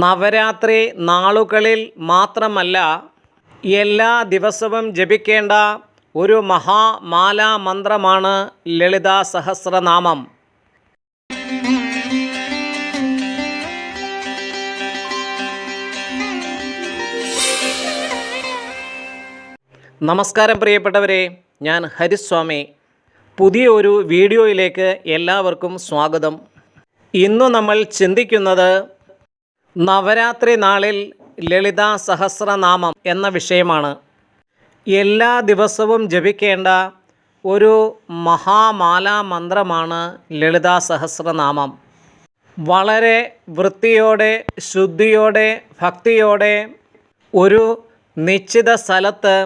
നവരാത്രി നാളുകളിൽ മാത്രമല്ല എല്ലാ ദിവസവും ജപിക്കേണ്ട ഒരു മഹാമാലാ മന്ത്രമാണ് ലളിതാ സഹസ്രനാമം. നമസ്കാരം പ്രിയപ്പെട്ടവരെ ഞാൻ ഹരിസ്വാമി. പുതിയ ഒരു വീഡിയോയിലേക്ക് എല്ലാവർക്കും സ്വാഗതം. ഇന്ന് നമ്മൾ ചിന്തിക്കുന്നത് നവരാത്രി നാളിൽ ലളിതാ സഹസ്രനാമം എന്ന വിഷയമാണ്. എല്ലാ ദിവസവും ജപിക്കേണ്ട ഒരു മഹാമാലാ മന്ത്രമാണ് ലളിതാ സഹസ്രനാമം. വളരെ വൃത്തിയോടെ ശുദ്ധിയോടെ ഭക്തിയോടെ ഒരു നിശ്ചിത സ്ഥലത്ത്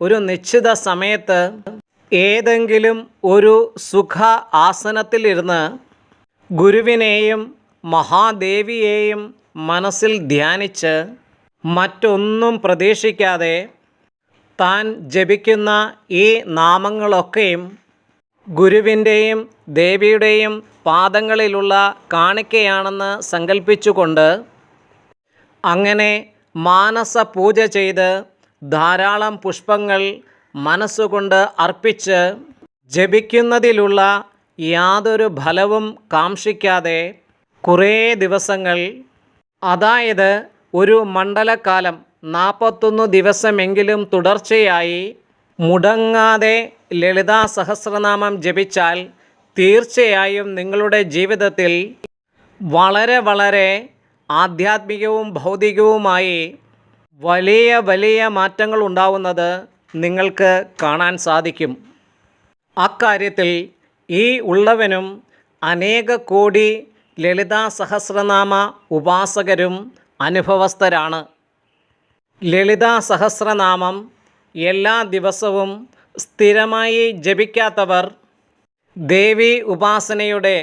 ഒരു നിശ്ചിത സമയത്ത് ഏതെങ്കിലും ഒരു സുഖ ആസനത്തിലിരുന്ന് ഗുരുവിനെയും മഹാദേവിയെയും മനസ്സിൽ ധ്യാനിച്ച് മറ്റൊന്നും പ്രതീക്ഷിക്കാതെ താൻ ജപിക്കുന്ന ഈ നാമങ്ങളൊക്കെയും ഗുരുവിന്റെയും ദേവിയുടെയും പാദങ്ങളിലുള്ള കാണിക്കയാണെന്ന് സങ്കല്പിച്ചുകൊണ്ട് അങ്ങനെ മാനസ പൂജ ചെയ്ത് ധാരാളം പുഷ്പങ്ങൾ മനസ്സുകൊണ്ട് അർപ്പിച്ച് ജപിക്കുന്നതിലുള്ള യാതൊരു ഫലവും കാക്ഷിക്കാതെ കുറേ ദിവസങ്ങൾ അതായത് ഒരു മണ്ഡലകാലം നാൽപ്പത്തൊന്ന് ദിവസമെങ്കിലും തുടർച്ചയായി മുടങ്ങാതെ ലളിതാ സഹസ്രനാമം ജപിച്ചാൽ തീർച്ചയായും നിങ്ങളുടെ ജീവിതത്തിൽ വളരെ വളരെ ആധ്യാത്മികവും ഭൗതികവുമായി വലിയ വലിയ മാറ്റങ്ങൾ ഉണ്ടാവുന്നത് നിങ്ങൾക്ക് കാണാൻ സാധിക്കും. അക്കാര്യത്തിൽ ഈ ഉള്ളവനും അനേക കോടി ലളിതാ സഹസ്രനാമ ഉപാസകരും അനുഭവസ്ഥരാണ്. ലളിതാ സഹസ്രനാമം എല്ലാ ദിവസവും സ്ഥിരമായി ജപിക്കാത്തവർ ദേവി ഉപാസനയുടെ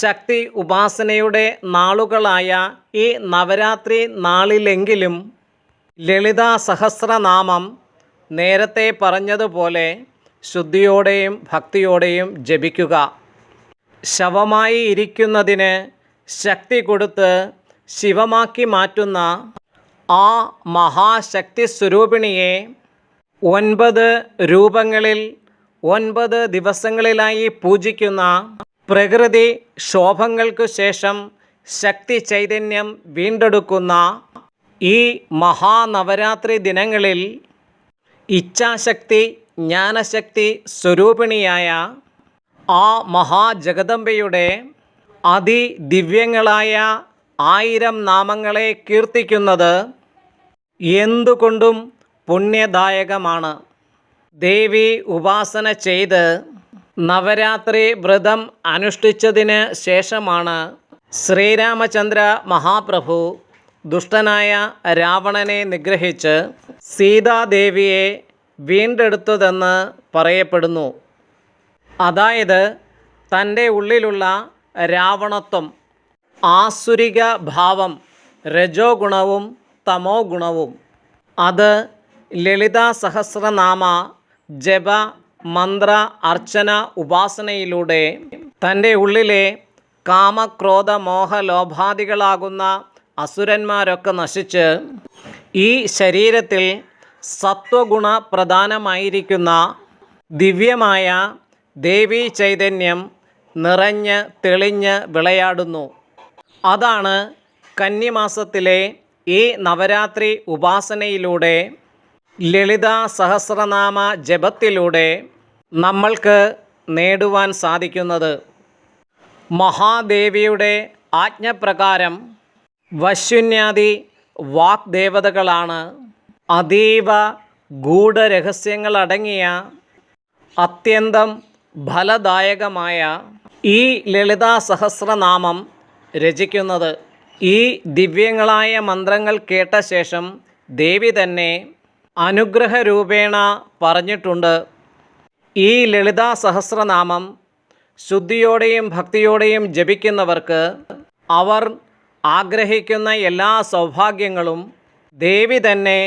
ശക്തി ഉപാസനയുടെ നാളുകളായ ഈ നവരാത്രി നാളിലെങ്കിലും ലളിതാ സഹസ്രനാമം നേരത്തെ പറഞ്ഞതുപോലെ ശുദ്ധിയോടെയും ഭക്തിയോടെയും ജപിക്കുക. ശവമായി ഇരിക്കുന്നതിന് ശക്തി കൊടുത്ത് ശിവമാക്കി മാറ്റുന്ന ആ മഹാശക്തി സ്വരൂപിണിയെ ഒൻപത് രൂപങ്ങളിൽ ഒൻപത് ദിവസങ്ങളിലായി പൂജിക്കുന്ന പ്രകൃതി ക്ഷോഭങ്ങൾക്കു ശേഷം ശക്തി ചൈതന്യം വീണ്ടെടുക്കുന്ന ഈ മഹാനവരാത്രി ദിനങ്ങളിൽ ഇച്ഛാശക്തി ജ്ഞാനശക്തി സ്വരൂപിണിയായ ആ മഹാജഗദംബയുടെ അതിദിവ്യങ്ങളായ ആയിരം നാമങ്ങളെ കീർത്തിക്കുന്നത് എന്തുകൊണ്ടും പുണ്യദായകമാണ്. ദേവി ഉപാസന ചെയ്ത് നവരാത്രി വ്രതം അനുഷ്ഠിച്ചതിന് ശേഷമാണ് ശ്രീരാമചന്ദ്ര മഹാപ്രഭു ദുഷ്ടനായ രാവണനെ നിഗ്രഹിച്ച് സീതാദേവിയെ വീണ്ടെടുത്തതെന്ന് പറയപ്പെടുന്നു. അതായത് തന്റെ ഉള്ളിലുള്ള രാവണത്വം ആസുരിക ഭാവം രജോ ഗുണവും തമോ ഗുണവും. അത് ലളിതാ സഹസ്രനാമ ജപ മന്ത്ര അർച്ചന ഉപാസനയിലൂടെ തന്റെ ഉള്ളിലെ കാമക്രോധ മോഹ ലോഭാദികളാകുന്ന അസുരന്മാരൊക്കെ നശിച്ച് ഈ ശരീരത്തിൽ സത്വഗുണ പ്രധാനമായിരിക്കുന്ന ദിവ്യമായ ദേവീ ചൈതന്യം നിറഞ്ഞ് തെളിഞ്ഞ് വിളയാടുന്നു. അതാണ് കന്നിമാസത്തിലെ ഈ നവരാത്രി ഉപാസനയിലൂടെ ലളിത സഹസ്രനാമ ജപത്തിലൂടെ നമ്മൾക്ക് നേടുവാൻ സാധിക്കുന്നത്. മഹാദേവിയുടെ ആജ്ഞപ്രകാരം വശുന്യാദി വാഗ്ദേവതകളാണ്. അതീവ ഗൂഢരഹസ്യങ്ങളടങ്ങിയ അത്യന്തം ഫലദായകമായ ഈ ലളിതാ സഹസ്രനാമം രചിക്കുന്നത് ഈ ദിവ്യങ്ങളായ മന്ത്രങ്ങൾ കേട്ട ശേഷം ദേവി തന്നെ അനുഗ്രഹരൂപേണ പറഞ്ഞിട്ടുണ്ട്. ഈ ലളിതാ സഹസ്രനാമം ശുദ്ധിയോടെയും ഭക്തിയോടെയും ജപിക്കുന്നവർക്ക് അവർ ആഗ്രഹിക്കുന്ന എല്ലാ സൗഭാഗ്യങ്ങളും ദേവി തന്നെ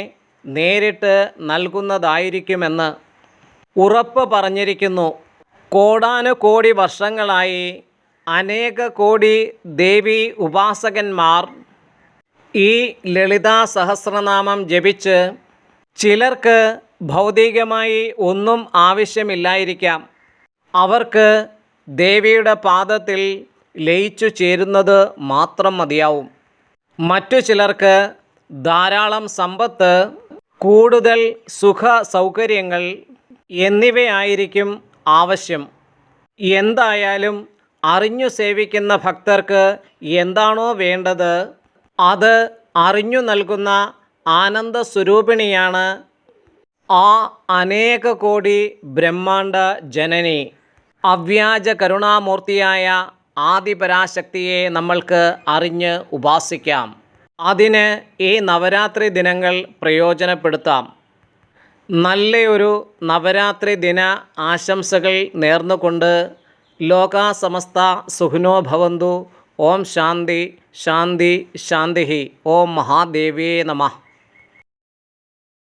നേരിട്ട് നൽകുന്നതായിരിക്കുമെന്ന് ഉറപ്പ് പറഞ്ഞിരിക്കുന്നു. കോടാനുകോടി വർഷങ്ങളായി അനേക കോടി ദേവി ഉപാസകന്മാർ ഈ ലളിതാ സഹസ്രനാമം ജപിച്ച് ചിലർക്ക് ഭൗതികമായി ഒന്നും ആവശ്യമില്ലായിരിക്കാം. അവർക്ക് ദേവിയുടെ പാദത്തിൽ ലയിച്ചു ചേരുന്നത് മാത്രം മതിയാവും. മറ്റു ചിലർക്ക് ധാരാളം സമ്പത്ത് കൂടുതൽ സുഖ സൗകര്യങ്ങൾ എന്നിവയായിരിക്കും ആവശ്യം. എന്തായാലും അറിഞ്ഞു സേവിക്കുന്ന ഭക്തർക്ക് എന്താണോ വേണ്ടത് അത് അറിഞ്ഞു നൽകുന്ന ആനന്ദ സ്വരൂപിണിയാണ് ആ അനേക കോടി ബ്രഹ്മാണ്ട ജനനി. അവ്യാജ കരുണാമൂർത്തിയായ ആദിപരാശക്തിയെ നമ്മൾക്ക് അറിഞ്ഞ് ഉപാസിക്കാം. അതിന് ഈ നവരാത്രി ദിനങ്ങൾ പ്രയോജനപ്പെടുത്താം. നല്ലയൊരു നവരാത്രി ദിന ആശംസകൾ നേർന്നുകൊണ്ട് ലോകാസമസ്ത സുഖിനോ ഭവന്തു. ഓം ശാന്തി ശാന്തി ശാന്തി ഓം മഹാദേവേ നമഃ.